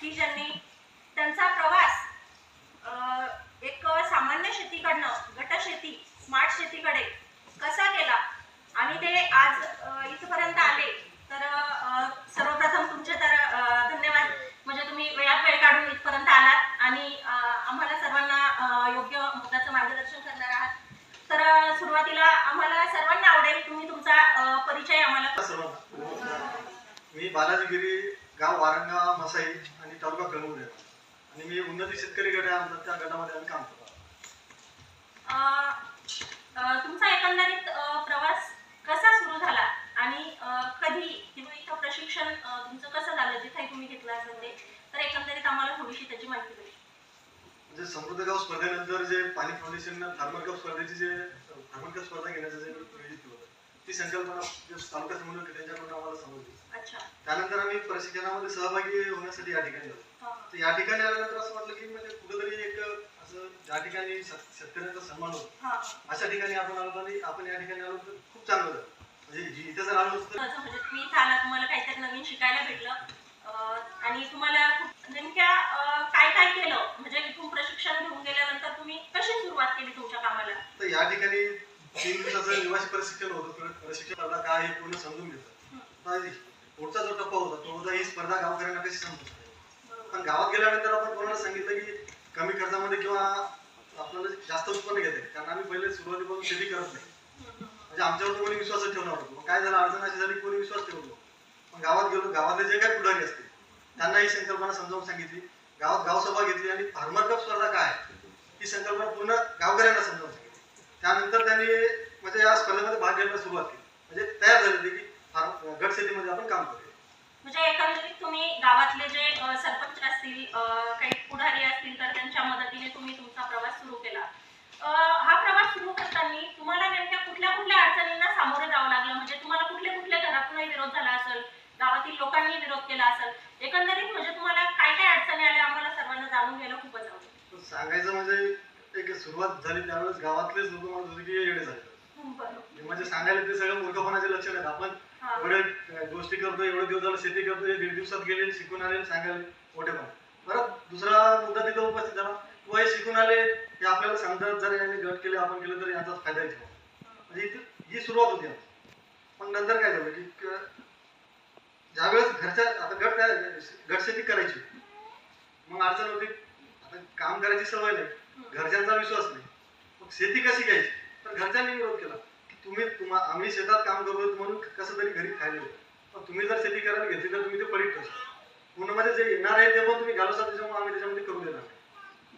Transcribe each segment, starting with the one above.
की ज्यांनी त्यांचा प्रवास एक सामान्य शेतीकडनं गटशेती स्मार्ट शेतीकडे कसा केला? आणि ते आज इथपर्यंत आले तर सर्वप्रथम तुमचे तर धन्यवाद. म्हणजे तुम्ही वेळात वेळ काढून इथपर्यंत आलात आणि अ, आम्हाला सर्वांना अ, योग्य मताचं मार्गदर्शन करणार आहात तर अ, सुरुवातीला आम्हाला सर्वांना आवडेल तुम्ही तुमचा अ, परिचय आम्हाला सर्वांना मी बालाजी गिरी गाव वारंगा मसाई आणि तालुका कळमुरे आणि मी उन्नती आमचा त्या गटामध्ये आम्ही काम करतो. तुमचा एकंदरीत प्रवास कसा सुरू झाला? आणि कधी किंवा इथं प्रशिक्षण तुमचं कसं झालं? जिथे तुम्ही घेतलं असेल ते तर एकंदरीत आम्हाला थोडीशी त्याची माहिती द्या म्हणजे समृद्ध गाव स्पर्धेनंतर जे पाणी फाउंडेशन फार्मर कप स्पर्धेची जे फार्मर कप स्पर्धा घेण्याचं जे होतं ती संकल्पना जे तालुका समोर त्यांच्याकडून आम्हाला समजली. अच्छा. त्यानंतर आम्ही प्रशिक्षणामध्ये सहभागी होण्यासाठी या ठिकाणी आलो. तर या ठिकाणी आल्यानंतर असं वाटलं की म्हणजे कुठेतरी एक असं ज्या ठिकाणी शेत- शेतकऱ्यांचा सन्मान होतो हा. अशा ठिकाणी आपण आलो आणि आपण या ठिकाणी आलो तर खूप चांगलं झालं. म्हणजे इथे जर आलो नसतं असं म्हणजे इथं आला तुम्हाला काहीतरी नवीन शिकायला भेटलं. आणि तुम्हाला नेमक्या काय काय केलं? म्हणजे इथून प्रशिक्षण घेऊन गेल्यानंतर तुम्ही कशी सुरुवात केली तुमच्या कामाला? तर या ठिकाणी तीन दिवसाचं निवासी प्रशिक्षण होतं. प्र- प्रशिक्षण स्पर्धा काय हे पूर्ण समजून ही पुढचा जो टप्पा होता तो होता ही स्पर्धा गावकऱ्यांना कशी समजते. पण गावात गेल्यानंतर आपण कोणाला सांगितलं की कमी खर्चामध्ये किंवा आपल्याला जास्त उत्पन्न घेते कारण आम्ही पहिले सुरुवातीपासून शेती करत नाही. म्हणजे आमच्यावर कोणी विश्वासच ठेवणार होतो मग काय झालं? अडचण अशी झाली कोणी विश्वास ठेवलो मग गावात गेलो गावातले जे काही पुढारी असतील त्यांना ही संकल्पना समजावून सांगितली. गावात गावसभा घेतली आणि फार्मर कप स्पर्धा काय? ही संकल्पना पूर्ण गावकऱ्यांना समजावून सांगितली. त्यानंतर त्यांनी म्हणजे या स्पर्धेमध्ये भाग घ्यायला सुरुवात केली. म्हणजे तयार झाले ते की फार्म गट शेतीमध्ये आपण काम करूया. म्हणजे एकंदरीत तुम्ही गावातले जे सरपंच असतील काही पुढारी असतील तर त्यांच्या मदतीने तुम्ही तुमचा प्रवास सुरू केला. हा प्रवास सुरू करताना तुम्हाला नेमक्या कुठल्या कुठल्या अडचणींना सामोरं जावं लागलं? म्हणजे तुम्हाला कुठले कुठले घरातूनही विरोध झाला असेल गावातील लोकांनी विरोध केला असेल एकंदरीत म्हणजे तुम्हाला काय काय अडचणी आल्या? आम्हाला सर्वांना जाणून घ्यायला खूपच आवडेल. सांगायचं म्हणजे एक सुरुवात झाली त्यावेळेस गावातलेच लोक म्हणत होते की हे येडे झाले. म्हणजे सांगायला ते सगळं मूर्खपणाचे लक्षण आहेत. आपण हा. एवढे गोष्टी करतोय एवढे दिवस झालं शेती करतोय दीड दिवसात गेले शिकून आले सांगायला मोठेपण परत दुसरा मुद्दा तिथं उपस्थित झाला. व हे शिकून आले हे आपल्याला सांगतात जर यांनी गट केले आपण केलं तर यांचा फायदा येतो म्हणजे इथे ही सुरुवात होती मग नंतर काय झालं की ज्यावेळेस घरच्या आता गट काय गट शेती करायची. मग अडचण होती आता काम करायची सवय नाही. घरच्यांचा विश्वास नाही. मग शेती कशी घ्यायची? तर घरच्यांनी विरोध केला की तुम्ही तुम्हा आम्ही शेतात काम करतो म्हणून कसं तरी घरी खायला मग पण तुम्ही जर शेती करायला घेतली तर तुम्ही ते पडीत ठेवता पूर्ण म्हणजे जे येणार आहे ते पण तुम्ही घालवसा त्याच्यामुळे आम्ही त्याच्यामध्ये करू देणार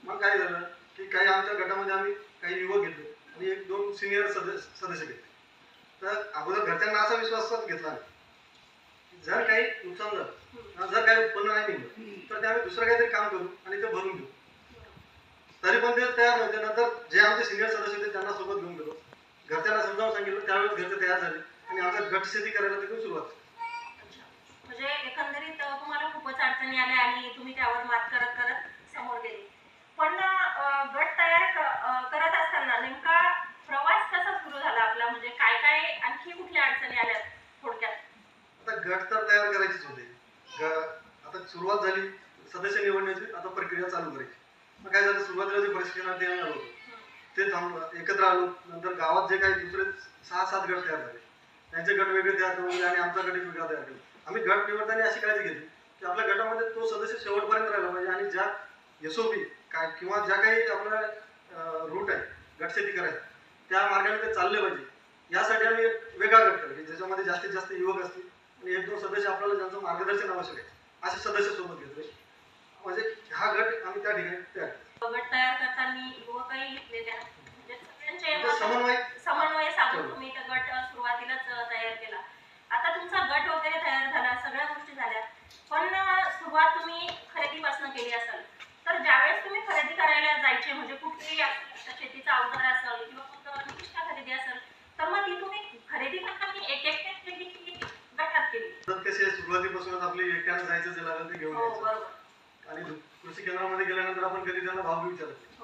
मग काय झालं की काही आमच्या गटामध्ये आम्ही काही युवक घेतले आणि एक दोन सिनियर सदस्य सदस्य घेतले. तर अगोदर घरच्यांना असा विश्वास घेतला जर काही नुकसान झालं जर काही उत्पन्न नाही निघलं तर ते आम्ही दुसरं काहीतरी काम करू आणि ते भरून घेऊ. तरी पण ते तयार नव्हते नंतर जे आमचे सिनियर सदस्य होते त्यांना सोबत घेऊन गेलो. घरच्यांना समजावून सांगितलं त्यावेळेस घरचे तयार झाले. आणि आमच्या गट शेती करायला तिथून सुरुवात. म्हणजे एकंदरीत तुम्हाला खूपच अडचणी आल्या आणि तुम्ही त्यावर मात करत करत समोर गेले. पण गट तयार करत असताना नेमका प्रवास कसा सुरू झाला आपला? म्हणजे काय काय आणखी कुठल्या अडचणी आल्या थोडक्यात? आता गट तर तयार करायचीच होते. आता सुरुवात झाली सदस्य निवडण्याची आता प्रक्रिया चालू करायची. मग काय झालं? सुरुवातीला जे प्रशिक्षणार्थी आम्ही आलो. होतो, ते थांबलं. एकत्र आलो. नंतर गावात जे काही दुसरे सहा सात गट तयार झाले. त्यांचे गट वेगळे तयार करून आणि आमचा गट वेगळा तयार केला. आम्ही गट निवडताना अशी काळजी घेतली की आपल्या गटामध्ये तो सदस्य शेवटपर्यंत राहिला पाहिजे आणि ज्या एसओपी काय किंवा ज्या काही आपला रूट आहे गटशेती करायला त्या मार्गाने ते चालले पाहिजे. यासाठी आम्ही वेगळा गट केला की ज्याच्यामध्ये जास्तीत जास्त युवक असतील आणि एक दोन सदस्य आपल्याला ज्यांचं मार्गदर्शन आवश्यक आहे असे सदस्य सोबत घेतले. म्हणजे हा गट आम्ही त्या ठिकाणी तयार केला. गट तयार म्हणजे म्हणजे समन्वय समन्वय साधून तुम्ही गट सुरुवातीलाच तयार केला. आता तुमचा गट वगैरे तयार झाला सगळ्या गोष्टी झाल्या. पण सुरुवात तुम्ही खरेदीपासून केली असाल तर ज्यावेळेस तुम्ही खरेदी करायला जायचे म्हणजे असेल, शेतीचा अवजार असेल किंवा कोणतं निविष्ठा खरेदी असेल तर मग ती तुम्ही खरेदी करताना एक एकट्याच केली की गटात केली? कसे सुरुवातीपासूनच आपली एकट्यानं जायचं जे लागेल ते घेऊन हो आणि कृषी केंद्रामध्ये गेल्यानंतर आपण कधी त्यांना भाव विचारत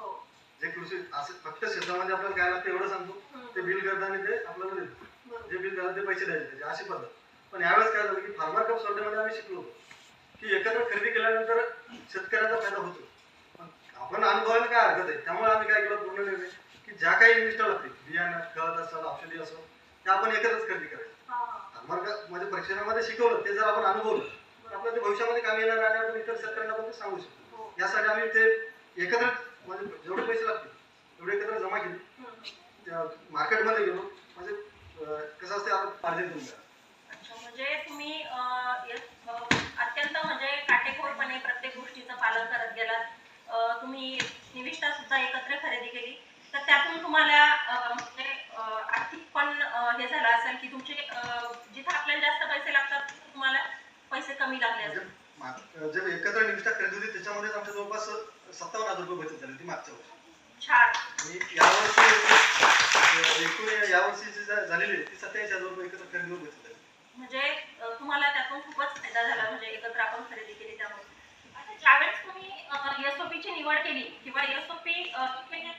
जे कृषी असं फक्त शेतामध्ये आपल्याला काय लागतं एवढं सांगतो. ते बिल करताना ते आपल्याला देतो जे बिल झालं ते पैसे द्यायचे त्याचे अशी पद्धत. पण यावेळेस काय झालं की फार्मर कप स्पर्धेमध्ये आम्ही शिकलो होतो. की एकत्र खरेदी केल्यानंतर शेतकऱ्याचा फायदा होतो. पण आपण अनुभवायला काय हरकत आहे? त्यामुळे आम्ही काय केलं? पूर्ण निर्णय की ज्या काही इन्व्हेस्टर लागते बियाणं खत असेल औषधी असेल ते आपण एकत्रच खरेदी करायचं. हा, हा. आम्हाला म्हणजे परीक्षणामध्ये शिकवलं ते जर आपण अनुभवलं तर आपल्याला ते भविष्यामध्ये कामी येणार आणि आपण इतर शेतकऱ्यांना पण सांगू शकतो. हो. यासाठी आम्ही ते एकत्र म्हणजे जेवढे पैसे लागतील तेवढे एकत्र जमा केले. मार्केटमध्ये गेलो. म्हणजे अं, कसं असते आपण द्या अच्छा म्हणजे तुम्ही अत्यंत म्हणजे काटेकोरपणे प्रत्येक गोष्टीचं पालन करत गेलात. तुम्ही निविष्ठा सुद्धा एकत्र खरेदी केली. तर त्यातून तुम्हाला म्हणजे आर्थिक पण हे झालं असेल की तुमचे जिथं आपल्याला जास्त पैसे लागतात तुम्हाला पैसे कमी लागले म्हणजे असेल. जे एकत्र निविष्ठा खरेदी होती त्याच्यामध्येच आमच्या जवळपास सत्तावन्न हजार रुपये बचत झाली होती मागच्या वर्षी. आणि यावर्षी एकूण यावर्षी जी झालेली आहे ती सत्याऐंशी हजार रुपये एकत्र खरेदीवर बचत झाली. म्हणजे तुम्हाला त्यातून खूपच फायदा झाला म्हणजे एकत्र आपण खरेदी केली त्यामुळे. आता ज्यावेळेस तुम्ही एसओपी ची निवड केली किंवा एसओपी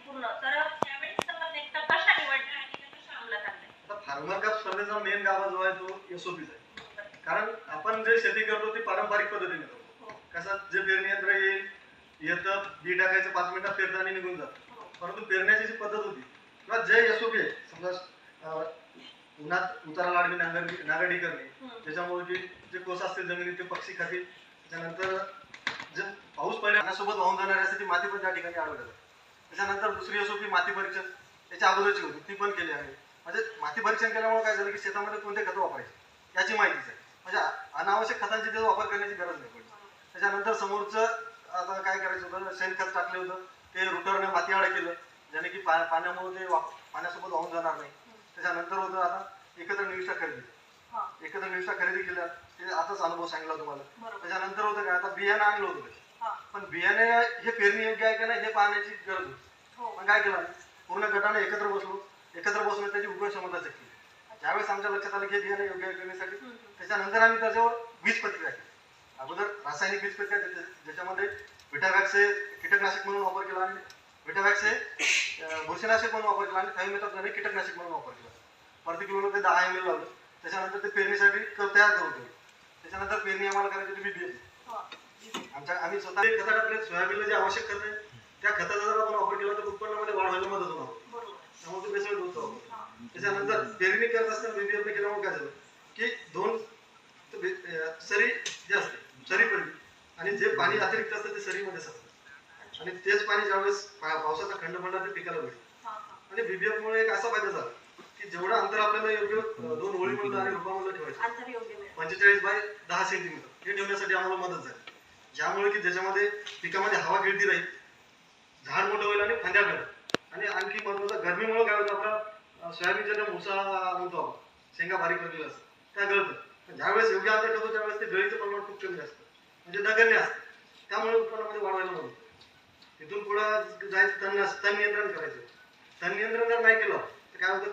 पूर्ण तर त्यावेळेस नेमकं कशा निवडल्या आणि कशा अंमलात आणल्या? फार्मर कप स्पर्धेचा मेन गाभा जो आहे तो एसओपीचा आहे. कारण आपण जे शेती करतो ती पारंपरिक पद्धतीने करतो. हो, कसं जे पेरणी यंत्र येईल येतं बी टाकायचं पाच मिनिटात पेरतं आणि निघून जातं. परंतु पेरण्याची जी पद्धत होती किंवा जे एसओपी आहे समजा उन्हात उतारा लाडवी नांगरणी नागरडी करणे. त्याच्यामुळे की जे कोस असतील जमिनीत ते पक्षी खातील. त्याच्यानंतर जे पाऊस पडण्यासोबत वाहून जाणाऱ्यासाठी माती पण त्या ठिकाणी अडवतात त्याच्यानंतर दुसरी एसओपी माती परीक्षण त्याच्या अगोदरची होती ती पण केली आहे. म्हणजे माती परीक्षण केल्यामुळे काय झालं की शेतामध्ये कोणते खतं वापरायचे याची माहितीच आहे. म्हणजे अनावश्यक खतांची त्याचा वापर करण्याची गरज नाही पडली. त्याच्यानंतर समोरचं आता काय करायचं होतं? शेणखत टाकलं होतं. ते रुटरने माती आड केलं. ज्याने की पा पाण्यामुळे ते पाण्यासोबत वाहून जाणार नाही. त्याच्यानंतर होतं आता एकत्र निविष्ठा खरेदी. हा, एकत्र निविष्ठा खरेदी केल्या ते आताच अनुभव सांगितला तुम्हाला. त्याच्यानंतर होतं काय आता बियाणं आणलं होतं. हा, पण बियाणे हे पेरणी योग्य आहे का नाही हे पाहण्याची गरज होती. हो. पण काय केलं? पूर्ण गटाने एकत्र बसलो. एकत्र बसून त्याची उगवण क्षमता चेक केली ज्यावेळेस आमच्या लक्षात आलं की हे बियाणे योग्य करण्यासाठी. त्याच्यानंतर आम्ही त्याच्यावर वीज प्रक्रिया केली अगोदर रासायनिक वीज प्रक्रिया ज्याच्या- ज्याच्यामध्ये विटावॅक्स हे कीटकनाशक म्हणून वापर केला आणि विटावॅक्स हे बुरशीनाशक म्हणून वापर केला आणि थायमेथॉक्साने कीटकनाशक म्हणून वापर केला. प्रति किलोला ते दहा एम एल लावलं. त्याच्यानंतर ते पेरणीसाठी तयार करून ठेवलं. त्याच्यानंतर पेरणी आम्हाला करायची होती बीबीएम हा, आमच्या आम्ही स्वतः ते खतं टाकले सोयाबीनला जे आवश्यक खत आहे त्या खताचा जर आपण वापर केला तर उत्पन्नामध्ये वाढ व्हायला मदत होणार. त्यामुळे तो बेसळ होतो. त्याच्यानंतर पेरणी करत असताना बीबीएफ केल्यामुळे काय झालं? की दोन सरी जे असते आणि जे पाणी अतिरिक्त असतं ते सरीमध्ये अच्छा. आणि तेच पाणी ज्यावेळेस पावसाचा खंड पडला ते पिकाला हा. आणि बीबीएफ मुळे एक असा फायदा झाला की जेवढं अंतर आपल्याला योग्य दोन ओळीमधलं आणि रुपामधलं ठेवायचं. मिळेल पंचेचाळीस बाय दहा सेंटीमीटर हे ठेवण्यासाठी आम्हाला मदत झाली. ज्यामुळे की ज्याच्यामध्ये पिकामध्ये हवा गिळती राहील झाड मोठं होईल आणि फांद्या गळत आणि आणखी महत्वाचं गरमीमुळे काय होतं आपला सोयाबीनच्या ज्या मुसा म्हणतो आपण शेंगा बारीक लागलेल्या असतात त्या गळतात. पण ज्यावेळेस योग्य अंतर ठेवतो त्यावेळेस ते गळीचं प्रमाण खूप कमी असतं म्हणजे नगण्य असते त्यामुळे उत्पन्नामध्ये वाढवायला म्हणून तिथून पुढं जायचं तण तण नियंत्रण करायचं. तण नियंत्रण जर नाही केलं तर काय होतं?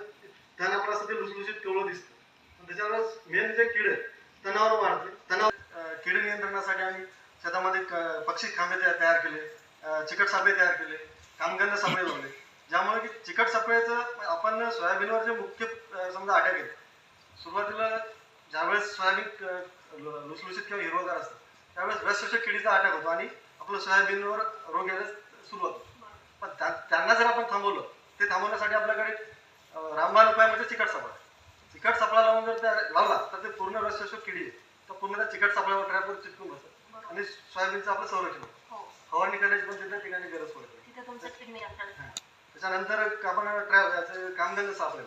तण आपलं असं ते लुसलुसीत कवळं दिसतं. पण त्याच्यावरच मेन जे किड तणावर वाढते. तणाव किड नियंत्रणासाठी आम्ही शेतामध्ये क- पक्षी खांबे तयार केले. चिकट सापळे तयार केले. कामगंध सापळे लावले. ज्यामुळे की चिकट सापळ्याचं आपण सोयाबीनवर जे मुख्य समजा अटॅक आहे सुरुवातीला ज्यावेळेस सोयाबीन लुसलुसीत किंवा हिरवगार असतं त्यावेळेस रसशोषक किडीचा अटॅक होतो आणि आपलं सोयाबीनवर रोग यायला सुरुवात होते. पण त्या- त्यांना जर आपण थांबवलं ते थांबवण्यासाठी आपल्याकडे रामबाण उपाय म्हणजे चिकट सापळा. चिकट सापळा लावून जर त्या लावला तर ते पूर्ण रसशोषक किडी आहे. तर पूर्ण त्या चिकट सापळ्यावर ट्रॅपवर चिटकून बसतात. आणि सोयाबीनचं आपलं संरक्षण. होतं. हो. फवारणी करण्याची पण त्या ठिकाणी गरज पडते तिथे त्याच्यानंतर आपण ट्रॅप कामगंध सापळे